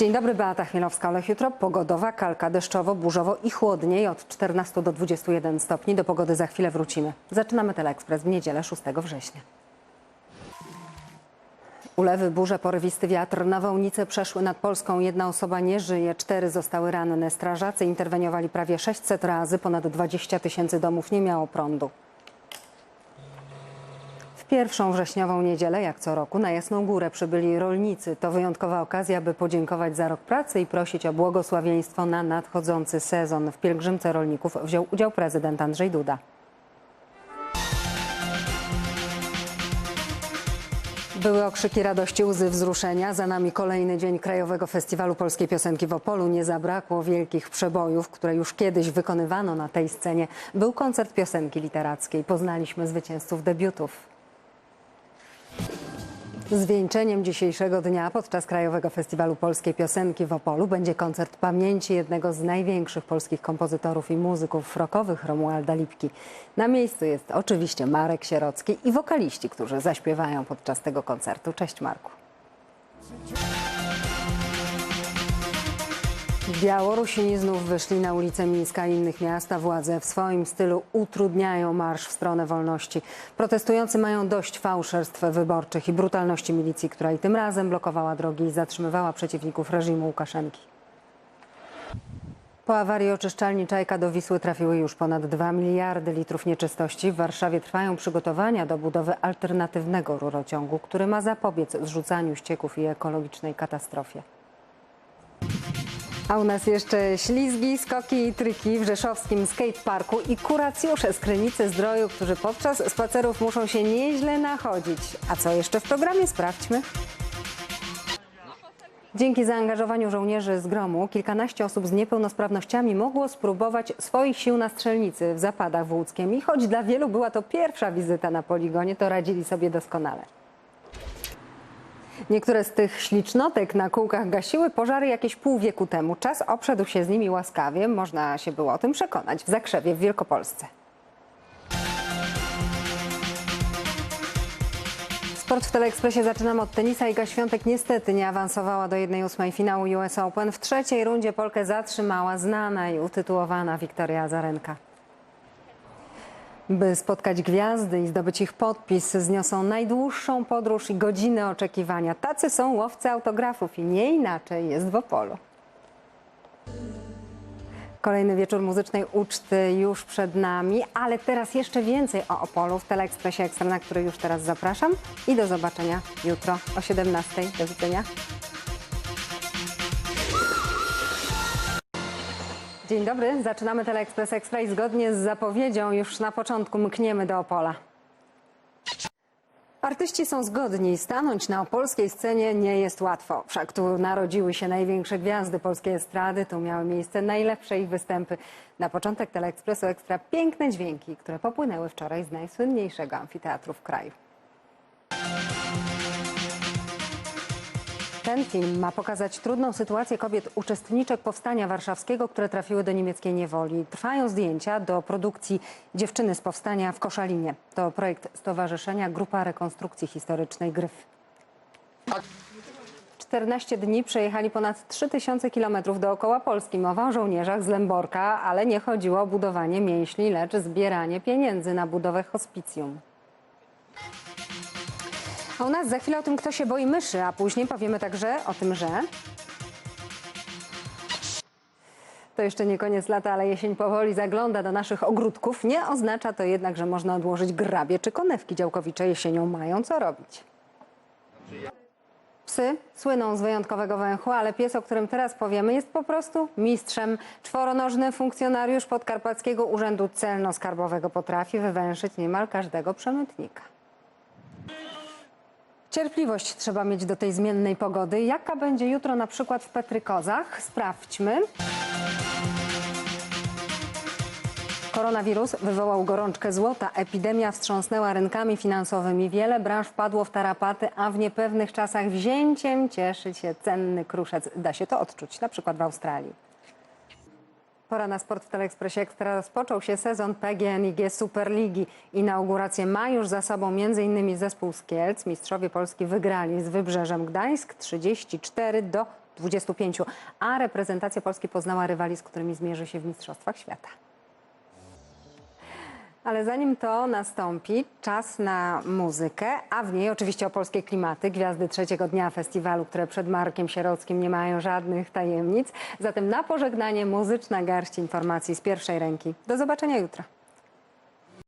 Dzień dobry, Beata Chmielowska, Olech Jutro. Pogodowa, kalka, deszczowo, burzowo i chłodniej od 14 do 21 stopni. Do pogody za chwilę wrócimy. Zaczynamy Teleekspres w niedzielę 6 września. Ulewy, burze, porywisty wiatr, nawałnice przeszły nad Polską. Jedna osoba nie żyje, cztery zostały ranne. Strażacy interweniowali prawie 600 razy, ponad 20 tysięcy domów nie miało prądu. Pierwszą wrześniową niedzielę, jak co roku, na Jasną Górę przybyli rolnicy. To wyjątkowa okazja, by podziękować za rok pracy i prosić o błogosławieństwo na nadchodzący sezon. W pielgrzymce rolników wziął udział prezydent Andrzej Duda. Były okrzyki radości, łzy wzruszenia. Za nami kolejny dzień Krajowego Festiwalu Polskiej Piosenki w Opolu. Nie zabrakło wielkich przebojów, które już kiedyś wykonywano na tej scenie. Był koncert piosenki literackiej. Poznaliśmy zwycięzców debiutów. Zwieńczeniem dzisiejszego dnia podczas Krajowego Festiwalu Polskiej Piosenki w Opolu będzie koncert pamięci jednego z największych polskich kompozytorów i muzyków rockowych Romualda Lipki. Na miejscu jest oczywiście Marek Sierocki i wokaliści, którzy zaśpiewają podczas tego koncertu. Cześć Marku. Białorusini znów wyszli na ulice Mińska i innych miast, a władze w swoim stylu utrudniają marsz w stronę wolności. Protestujący mają dość fałszerstw wyborczych i brutalności milicji, która i tym razem blokowała drogi i zatrzymywała przeciwników reżimu Łukaszenki. Po awarii oczyszczalni Czajka do Wisły trafiły już ponad 2 miliardy litrów nieczystości. W Warszawie trwają przygotowania do budowy alternatywnego rurociągu, który ma zapobiec zrzucaniu ścieków i ekologicznej katastrofie. A u nas jeszcze ślizgi, skoki i tryki w rzeszowskim skateparku i kuracjusze z Krynicy Zdroju, którzy podczas spacerów muszą się nieźle nachodzić. A co jeszcze w programie? Sprawdźmy. Dzięki zaangażowaniu żołnierzy z gromu kilkanaście osób z niepełnosprawnościami mogło spróbować swoich sił na strzelnicy w Zapadach w. I choć dla wielu była to pierwsza wizyta na poligonie, to radzili sobie doskonale. Niektóre z tych ślicznotek na kółkach gasiły pożary jakieś pół wieku temu. Czas obszedł się z nimi łaskawie, można się było o tym przekonać w Zakrzewie w Wielkopolsce. Sport w Teleekspresie zaczynamy od tenisa. Iga Świątek niestety nie awansowała do 1-8 finału US Open. W trzeciej rundzie Polkę zatrzymała znana i utytułowana Wiktoria Azarenka. By spotkać gwiazdy i zdobyć ich podpis, zniosą najdłuższą podróż i godzinę oczekiwania. Tacy są łowcy autografów i nie inaczej jest w Opolu. Kolejny wieczór muzycznej uczty już przed nami, ale teraz jeszcze więcej o Opolu w Teleekspresie Ekstra, na który już teraz zapraszam i do zobaczenia jutro o 17. Do widzenia. Dzień dobry, zaczynamy Teleekspres Ekstra i zgodnie z zapowiedzią już na początku mkniemy do Opola. Artyści są zgodni, stanąć na opolskiej scenie nie jest łatwo. Wszak tu narodziły się największe gwiazdy polskiej estrady, tu miały miejsce najlepsze ich występy. Na początek Teleekspresu Ekstra piękne dźwięki, które popłynęły wczoraj z najsłynniejszego amfiteatru w kraju. Ten film ma pokazać trudną sytuację kobiet uczestniczek powstania warszawskiego, które trafiły do niemieckiej niewoli. Trwają zdjęcia do produkcji Dziewczyny z powstania w Koszalinie. To projekt Stowarzyszenia Grupa Rekonstrukcji Historycznej Gryf. 14 dni przejechali ponad 3000 kilometrów dookoła Polski. Mowa o żołnierzach z Lęborka, ale nie chodziło o budowanie mięśni, lecz zbieranie pieniędzy na budowę hospicjum. A u nas za chwilę o tym, kto się boi myszy, a później powiemy także o tym, że... To jeszcze nie koniec lata, ale jesień powoli zagląda do naszych ogródków. Nie oznacza to jednak, że można odłożyć grabie czy konewki działkowicze. Jesienią mają co robić. Psy słyną z wyjątkowego węchu, ale pies, o którym teraz powiemy, jest po prostu mistrzem. Czworonożny funkcjonariusz Podkarpackiego Urzędu Celno-Skarbowego potrafi wywęszyć niemal każdego przemytnika. Cierpliwość trzeba mieć do tej zmiennej pogody. Jaka będzie jutro na przykład w Petrykozach? Sprawdźmy. Koronawirus wywołał gorączkę złota. Epidemia wstrząsnęła rynkami finansowymi. Wiele branż wpadło w tarapaty, a w niepewnych czasach wzięciem cieszy się cenny kruszec. Da się to odczuć, na przykład w Australii. Pora na sport w Teleekspresie Ekstra. Rozpoczął się sezon PGNiG Superligi. Inaugurację ma już za sobą m.in. zespół z Kielc. Mistrzowie Polski wygrali z Wybrzeżem Gdańsk 34 do 25, a reprezentacja Polski poznała rywali, z którymi zmierzy się w Mistrzostwach Świata. Ale zanim to nastąpi, czas na muzykę, a w niej oczywiście o polskie klimaty, gwiazdy trzeciego dnia festiwalu, które przed Markiem Sierockim nie mają żadnych tajemnic. Zatem na pożegnanie muzyczna garść informacji z pierwszej ręki. Do zobaczenia jutro.